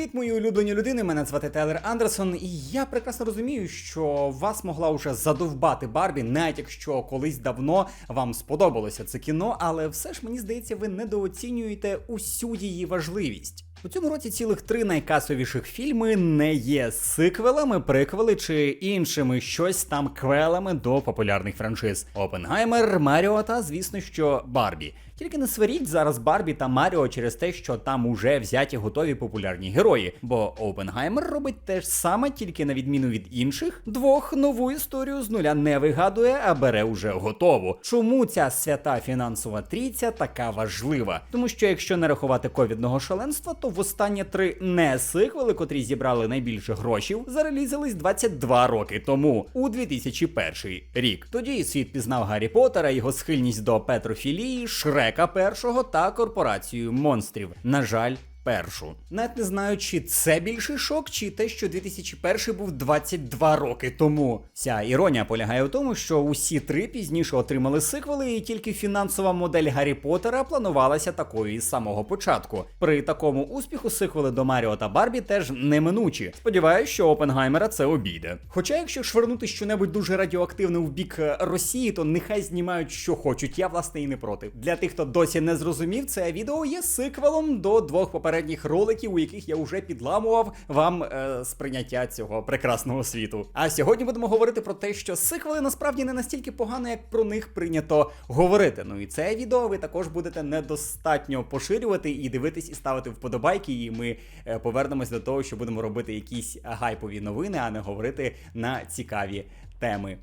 Привіт, мої улюблені людини. Мене звати Телер Андерсон, і я прекрасно розумію, що вас могла уже задовбати Барбі, навіть якщо колись давно вам сподобалося це кіно, але все ж мені здається, ви недооцінюєте усю її важливість. У цьому році цілих три найкасовіших фільми не є сиквелами, приквели чи іншими щось там квелами до популярних франшиз: Опенгаймер, Маріо та, звісно, що Барбі. Тільки не сваріть зараз Барбі та Маріо через те, що там уже взяті готові популярні герої. Бо Опенгаймер робить те ж саме, тільки на відміну від інших, двох нову історію з нуля не вигадує, а бере уже готову. Чому ця свята фінансова трійця така важлива? Тому що якщо не рахувати ковідного шаленства, то в останні три не сиквели, котрі зібрали найбільше грошів, зарелізились 22 роки тому, у 2001 рік. Тоді світ пізнав Гаррі Поттера, його схильність до петрофілії, Шрека першого та корпорацію монстрів. На жаль. Першу навіть не знаю, чи це більший шок, чи те, що 2001 був 22 роки тому. Ця іронія полягає в тому, що усі три пізніше отримали сиквели, і тільки фінансова модель Гаррі Поттера планувалася такою із самого початку. При такому успіху сиквели до Маріо та Барбі теж неминучі. Сподіваюсь, що Опенгаймера це обійде. Хоча, якщо швирнути щонебудь дуже радіоактивне в бік е, Росії, то нехай знімають, що хочуть. Я власне і не проти. Для тих, хто досі не зрозумів, це відео є сиквелом до двох попередніх роликів, у яких я вже підламував вам е, сприйняття цього прекрасного світу. А сьогодні будемо говорити про те, що сиквели насправді не настільки погано, як про них прийнято говорити. Ну і це відео ви також будете недостатньо поширювати і дивитись і ставити вподобайки. І ми е, повернемось до того, що будемо робити якісь гайпові новини, а не говорити на цікаві теми.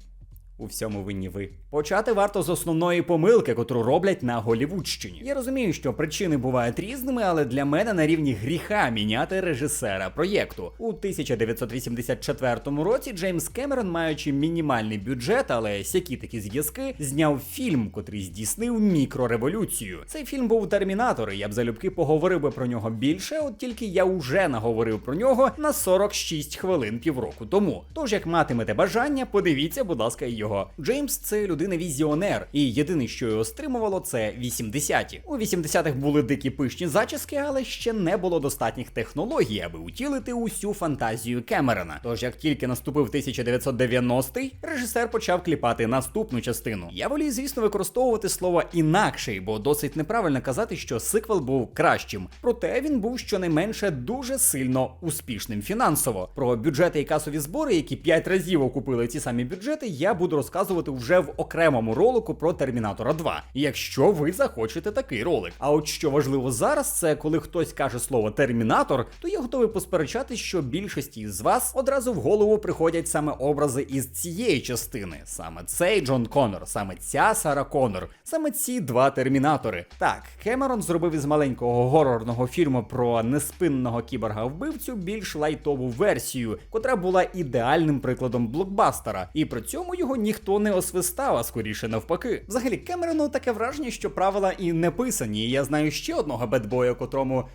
У всьому винні ви. Почати варто з основної помилки, котру роблять на Голівудщині. Я розумію, що причини бувають різними, але для мене на рівні гріха міняти режисера проєкту. У 1984 році Джеймс Кемерон, маючи мінімальний бюджет, але сякі такі зв'язки, зняв фільм, котрий здійснив мікрореволюцію. Цей фільм був Термінатор, і я б залюбки поговорив би про нього більше, от тільки я вже наговорив про нього на 46 хвилин півроку тому. Тож, як матимете бажання, подивіться, будь ласка, його. Джеймс це людина-візіонер, і єдине, що його стримувало, це 80-ті. У 80-х були дикі пишні зачіски, але ще не було достатніх технологій, аби утілити усю фантазію Кемерона. Тож, як тільки наступив 1990-й, режисер почав кліпати наступну частину. Я волію, звісно, використовувати слово інакший, бо досить неправильно казати, що сиквел був кращим. Проте він був щонайменше дуже сильно успішним фінансово. Про бюджети і касові збори, які 5 разів окупили ці самі бюджети, я буду розказувати вже в окремому ролику про Термінатора 2, якщо ви захочете такий ролик. А от що важливо зараз, це коли хтось каже слово Термінатор, то я готовий посперечати, що більшості з вас одразу в голову приходять саме образи із цієї частини. Саме цей Джон Коннор, саме ця Сара Коннор, саме ці два термінатори. Так, Кемерон зробив із маленького горорного фільму про неспинного кіборга-вбивцю більш лайтову версію, котра була ідеальним прикладом блокбастера, і при цьому його ніхто не освистав, а скоріше навпаки. Взагалі, Кемерону таке враження, що правила і не писані. І я знаю ще одного бедбоя, котрому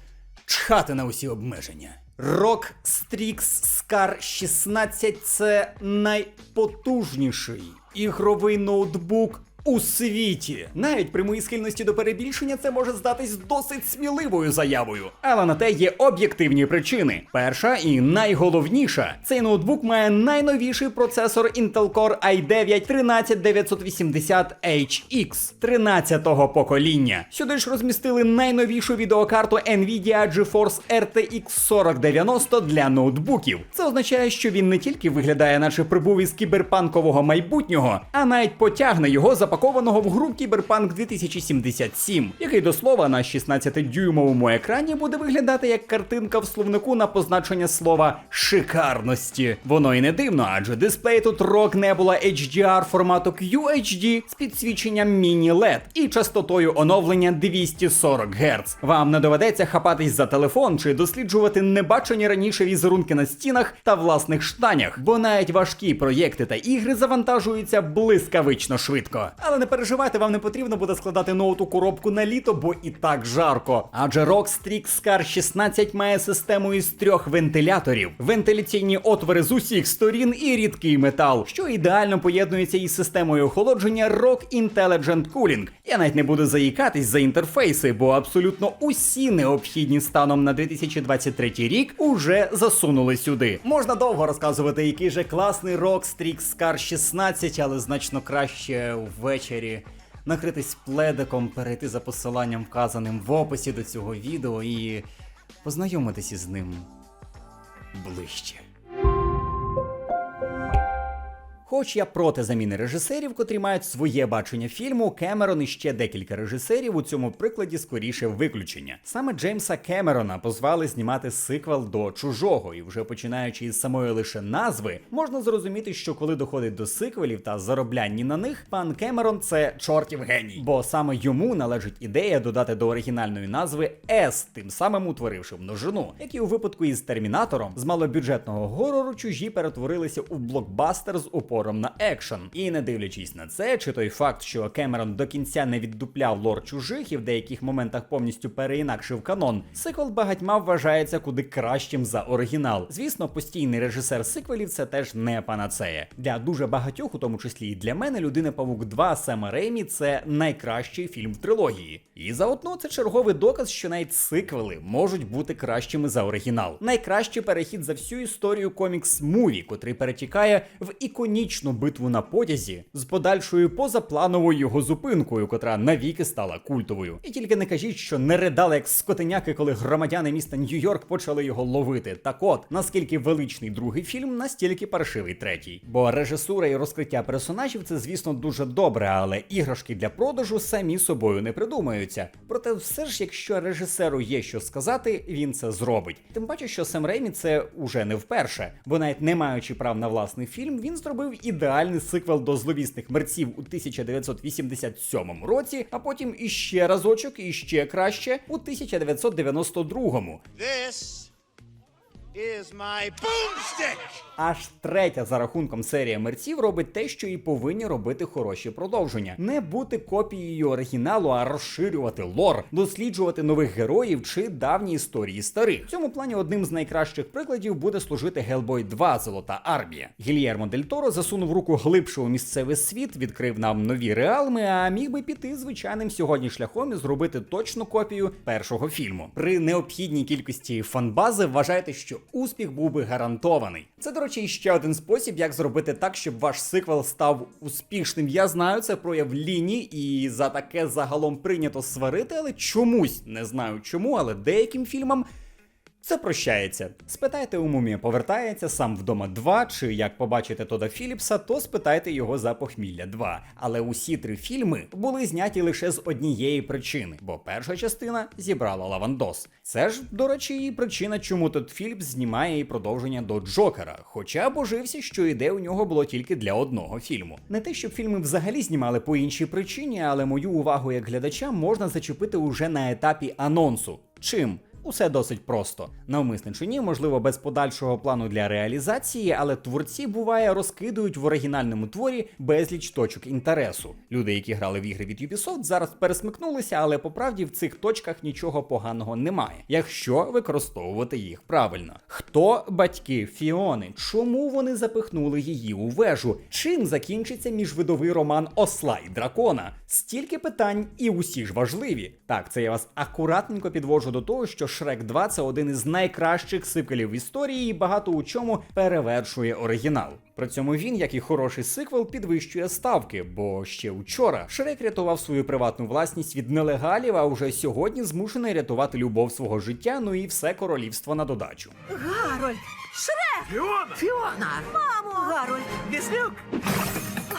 чхати на усі обмеження. Rock Strix Scar 16 це найпотужніший ігровий ноутбук. У світі навіть при моїй схильності до перебільшення це може здатись досить сміливою заявою, але на те є об'єктивні причини. Перша і найголовніша цей ноутбук має найновіший процесор Intel Core i9 13980HX 13-го покоління. Сюди ж розмістили найновішу відеокарту Nvidia GeForce RTX 4090 для ноутбуків. Це означає, що він не тільки виглядає, наче прибув із кіберпанкового майбутнього, а навіть потягне його запакованого в гру Кіберпанк 2077, який до слова на 16-дюймовому екрані буде виглядати як картинка в словнику на позначення слова шикарності. Воно і не дивно, адже дисплей тут ROG Nebula HDR формату QHD з підсвіченням міні-LED і частотою оновлення 240 Гц. Вам не доведеться хапатись за телефон чи досліджувати небачені раніше візерунки на стінах та власних штанях, бо навіть важкі проєкти та ігри завантажуються блискавично швидко. Але не переживайте, вам не потрібно буде складати ноут у коробку на літо, бо і так жарко. Адже ROG Strix Scar 16 має систему із трьох вентиляторів, вентиляційні отвори з усіх сторін і рідкий метал, що ідеально поєднується із системою охолодження ROG Intelligent Cooling. Я навіть не буду заїкатись за інтерфейси, бо абсолютно усі необхідні станом на 2023 рік уже засунули сюди. Можна довго розказувати, який же класний ROG Strix Scar 16, але значно краще ввечері накритись пледиком, перейти за посиланням, вказаним в описі до цього відео, і познайомитися з ним ближче. Хоч я проти заміни режисерів, котрі мають своє бачення фільму, Кемерон і ще декілька режисерів у цьому прикладі скоріше виключення. Саме Джеймса Кемерона позвали знімати сиквел до чужого, і вже починаючи із самої лише назви, можна зрозуміти, що коли доходить до сиквелів та заробляння на них, пан Кемерон це чортів геній, бо саме йому належить ідея додати до оригінальної назви С, тим самим утворивши множину, як і у випадку із термінатором з малобюджетного горору чужі перетворилися у блокбастер з упором на екшен. І не дивлячись на це, чи той факт, що Кемерон до кінця не віддупляв лор чужих і в деяких моментах повністю переінакшив канон, сиквел багатьма вважається куди кращим за оригінал. Звісно, постійний режисер сиквелів це теж не панацея. Для дуже багатьох, у тому числі і для мене, Людина Павук 2 Сема Реймі це найкращий фільм в трилогії. І заодно це черговий доказ, що навіть сиквели можуть бути кращими за оригінал. Найкращий перехід за всю історію комікс муві, котрий перетікає в іконічну битву на потязі з подальшою позаплановою його зупинкою, котра навіки стала культовою. І тільки не кажіть, що не ридали як скотиняки, коли громадяни міста Нью-Йорк почали його ловити. Так от, наскільки величний другий фільм, настільки паршивий третій. Бо режисура і розкриття персонажів це, звісно, дуже добре, але іграшки для продажу самі собою не придумаються. Проте, все ж, якщо режисеру є що сказати, він це зробить. Тим паче, що Сем Реймі це уже не вперше, бо навіть не маючи прав на власний фільм, він зробив ідеальний сиквел до зловісних мерців у 1987 році, а потім іще разочок, і ще краще у 1992. This is my boomstick! Аж третя за рахунком серія мерців робить те, що і повинні робити хороші продовження: не бути копією оригіналу, а розширювати лор, досліджувати нових героїв чи давні історії старих. В цьому плані одним з найкращих прикладів буде служити Hellboy 2 Золота армія. Гільєрмо Дель Торо засунув руку глибше у місцевий світ, відкрив нам нові реалми, а міг би піти звичайним сьогодні шляхом і зробити точну копію першого фільму. При необхідній кількості фанбази вважайте, що успіх був би гарантований. Це, до речі, ще один спосіб, як зробити так, щоб ваш сиквел став успішним. Я знаю, це прояв лінії, і за таке загалом прийнято сварити, але чомусь не знаю чому, але деяким фільмам. Це прощається. Спитайте у мумія, повертається сам вдома 2, чи як побачите Тода Філіпса, то спитайте його за похмілля 2. Але усі три фільми були зняті лише з однієї причини, бо перша частина зібрала лавандос. Це ж, до речі, і причина, чому Тод Філіпс знімає і продовження до Джокера, хоча божився, що ідея у нього було тільки для одного фільму. Не те, щоб фільми взагалі знімали по іншій причині, але мою увагу як глядача можна зачепити уже на етапі анонсу. Чим? Усе досить просто. Навмисне чи ні, можливо, без подальшого плану для реалізації, але творці буває розкидують в оригінальному творі безліч точок інтересу. Люди, які грали в ігри від Ubisoft, зараз пересмикнулися, але по правді в цих точках нічого поганого немає, якщо використовувати їх правильно. Хто батьки Фіони? Чому вони запихнули її у вежу? Чим закінчиться міжвидовий роман Осла і дракона? Стільки питань, і усі ж важливі. Так, це я вас акуратненько підвожу до того, що Шрек 2 це один із найкращих сиквелів в історії і багато у чому перевершує оригінал. При цьому він, як і хороший сиквел, підвищує ставки, бо ще учора Шрек рятував свою приватну власність від нелегалів, а вже сьогодні змушений рятувати любов свого життя, ну і все королівство на додачу. Гарольд! Шрек! Фіона! Фіона! Мамо! Гарольд! Віслюк!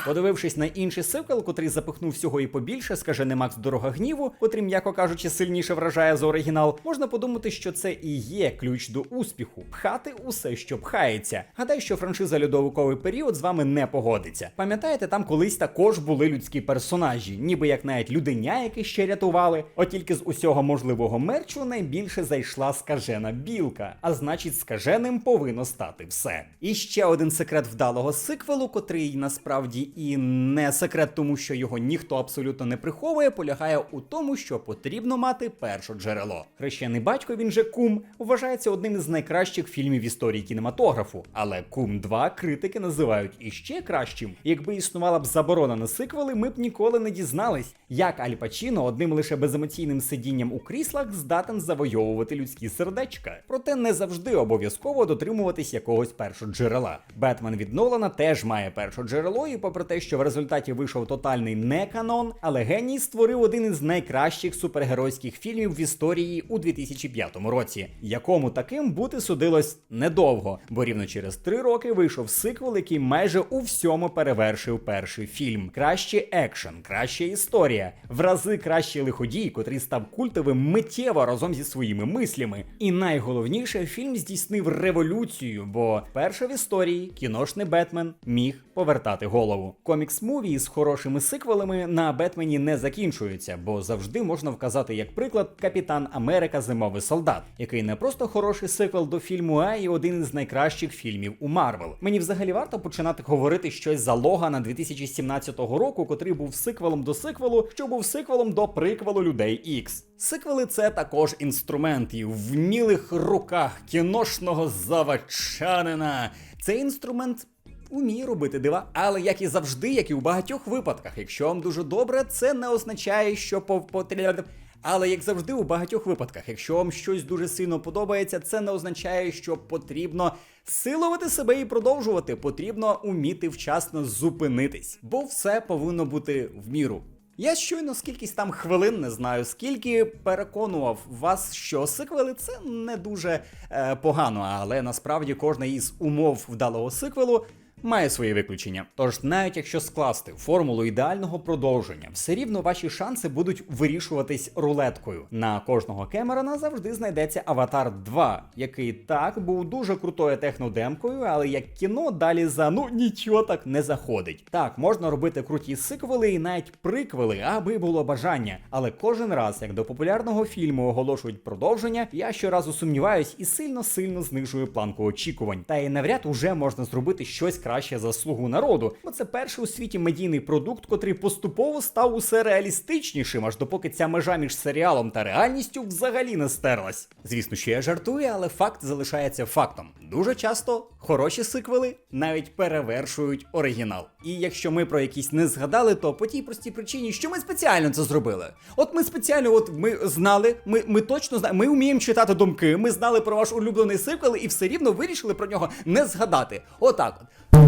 Подивившись на інший сиквел, котрий запихнув всього і побільше, скажений Макс Дорога гніву, котрий, м'яко кажучи, сильніше вражає за оригінал, можна подумати, що це і є ключ до успіху пхати усе, що пхається. Гадаю, що франшиза льодовиковий період з вами не погодиться. Пам'ятаєте, там колись також були людські персонажі, ніби як навіть люденя, які ще рятували. От тільки з усього можливого мерчу найбільше зайшла скажена білка, а значить, скаженим повинно стати все. І ще один секрет вдалого сиквелу, котрий насправді і не секрет, тому що його ніхто абсолютно не приховує, полягає у тому, що потрібно мати перше джерело. Хрещений батько, він же кум, вважається одним із найкращих фільмів в історії кінематографу. Але Кум 2 критики називають іще кращим. Якби існувала б заборона на сиквели, ми б ніколи не дізнались, як Аль Пачіно одним лише беземоційним сидінням у кріслах здатен завойовувати людські сердечка. Проте не завжди обов'язково дотримуватись якогось першого джерела. Бетмен від Нолана теж має перше джерело, і попри те, що в результаті вийшов тотальний не канон, але геній створив один із найкращих супергеройських фільмів в історії у 2005 році, якому таким бути судилось недовго, бо рівно через три роки вийшов сиквел, який майже у всьому перевершив перший фільм. Краще екшен, краща історія, в рази кращий лиходій, котрий став культовим миттєво разом зі своїми мислями. І найголовніше, фільм здійснив революцію, бо перше в історії кіношний Бетмен міг повертати голову. Комікс-муві з хорошими сиквелами на Бетмені не закінчуються, бо завжди можна вказати як приклад Капітан Америка Зимовий солдат, який не просто хороший сиквел до фільму, а й один із найкращих фільмів у Марвел. Мені взагалі варто починати говорити щось за Логана 2017 року, котрий був сиквелом до сиквелу, що був сиквелом до приквелу людей Ікс. Сиквели це також інструмент і в вмілих руках кіношного заводчанина. Цей інструмент уміє робити дива, але як і завжди, як і у багатьох випадках, якщо вам дуже добре, це не означає, що потрібно. Але як завжди, у багатьох випадках, якщо вам щось дуже сильно подобається, це не означає, що потрібно силувати себе і продовжувати. Потрібно уміти вчасно зупинитись, бо все повинно бути в міру. Я щойно скількись там хвилин не знаю, скільки переконував вас, що сиквели це не дуже е, погано, але насправді кожна із умов вдалого сиквелу має свої виключення. Тож, навіть якщо скласти формулу ідеального продовження, все рівно ваші шанси будуть вирішуватись рулеткою. На кожного Кемерона завжди знайдеться Аватар 2, який так був дуже крутою технодемкою, але як кіно далі за ну нічого так не заходить. Так, можна робити круті сиквели і навіть приквели, аби було бажання. Але кожен раз, як до популярного фільму оголошують продовження, я щоразу сумніваюсь і сильно-сильно знижую планку очікувань. Та й навряд уже можна зробити щось краще за слугу народу, бо це перший у світі медійний продукт, котрий поступово став усе реалістичнішим, аж допоки ця межа між серіалом та реальністю взагалі не стерлась. Звісно, що я жартую, але факт залишається фактом. Дуже часто хороші сиквели навіть перевершують оригінал. І якщо ми про якісь не згадали, то по тій простій причині, що ми спеціально це зробили. От ми спеціально, от ми знали, ми, ми точно знаємо, ми вміємо читати думки, ми знали про ваш улюблений сиквел і все рівно вирішили про нього не згадати. Отак от.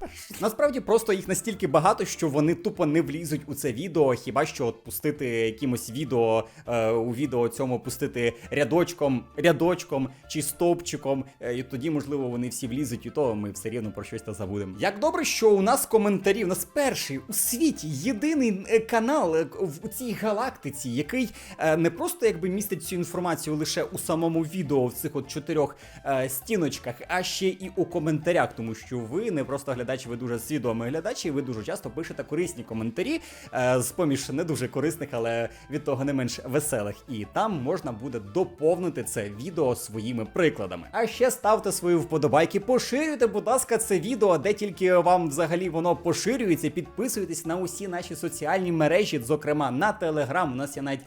Насправді просто їх настільки багато, що вони тупо не влізуть у це відео, хіба що от пустити якимось відео е, у відео цьому пустити рядочком, рядочком чи стовпчиком, е, і тоді, можливо, вони всі влізуть, і то ми все рівно про щось та забудемо. Як добре, що у нас коментарі, у нас перший у світі єдиний е, канал е, в цій галактиці, який е, не просто якби містить цю інформацію лише у самому відео в цих от чотирьох е, стіночках, а ще і у коментарях, тому що ви не просто глядач, ви дуже свідомий глядач, і ви дуже часто пишете корисні коментарі е, з поміж не дуже корисних, але від того не менш веселих. І там можна буде доповнити це відео своїми прикладами. А ще ставте свої вподобайки, поширюйте, будь ласка, це відео, де тільки вам взагалі воно поширюється. Підписуйтесь на усі наші соціальні мережі, зокрема на Телеграм. У нас є навіть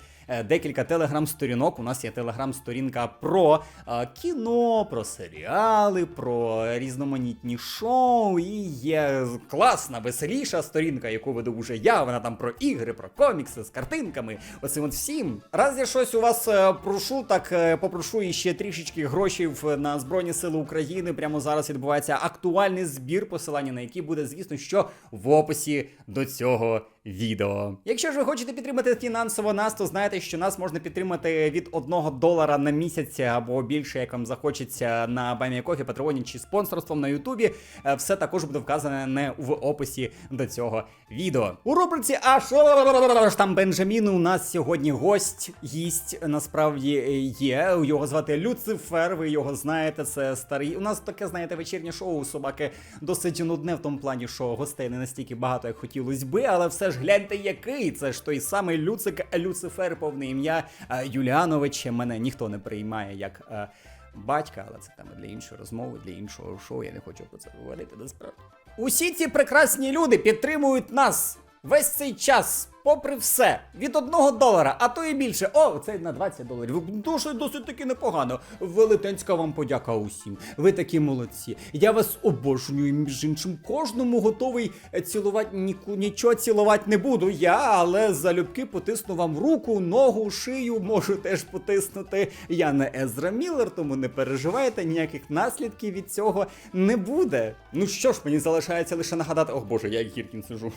декілька телеграм-сторінок. У нас є телеграм-сторінка про е, кіно, про серіали, про різноманітні шоу. І є класна, веселіша сторінка, яку веду вже я. Вона там про ігри, про комікси з картинками. Оцим от всім. Раз я щось у вас е, прошу, так е, попрошу іще трішечки грошей на Збройні Сили України. Прямо зараз відбувається актуальний збір, посилання на який буде, звісно, що в описі до цього відео. Якщо ж ви хочете підтримати фінансово нас, то знаєте, що нас можна підтримати від 1 долара на місяць або більше, як вам захочеться на Байміякофі, Патреоні чи спонсорством на Ютубі. Е, Все також буде вказане не в описі до цього відео. У рубриці А що там Бенджамін? У нас сьогодні гость, гість насправді є. Його звати Люцифер. Ви його знаєте. Це старий. У нас таке, знаєте, вечірнє шоу у собаки досить нудне в тому плані, що гостей не настільки багато, як хотілося би, але все ж гляньте, який це ж той самий Люцик Люцифер, повне ім'я Юліановича. Юліанович. Мене ніхто не приймає як. е, батька, але це там для іншої розмови, для іншого шоу. Я не хочу про це говорити насправді. Усі ці прекрасні люди підтримують нас весь цей час, попри все, від одного долара, а то і більше. О, це на 20 доларів. Дуже досить таки непогано. Велетенська вам подяка усім. Ви такі молодці. Я вас обожнюю, між іншим. Кожному готовий е, цілувати ніку, нічого цілувати не буду. Я, але залюбки потисну вам руку, ногу, шию, можу теж потиснути. Я не Езра Міллер, тому не переживайте, ніяких наслідків від цього не буде. Ну що ж, мені залишається лише нагадати. Ох боже, я Гіркін сижу.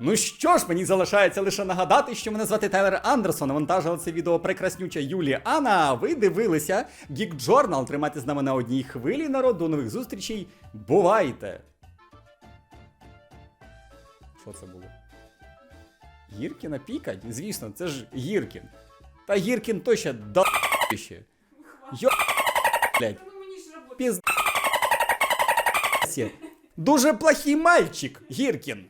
Ну що ж, мені залишається лише нагадати, що мене звати Тайлер Андерсон. Навантажила це відео прекраснюча Юлія Анна. Ви дивилися Geek Journal. Тримайте з нами на одній хвилі, народ. До нових зустрічей. Бувайте! Що це було? Гіркіна пікать? Звісно, це ж Гіркін. Та Гіркін то ще до ще. Йо... Дуже плохий мальчик, Гіркін.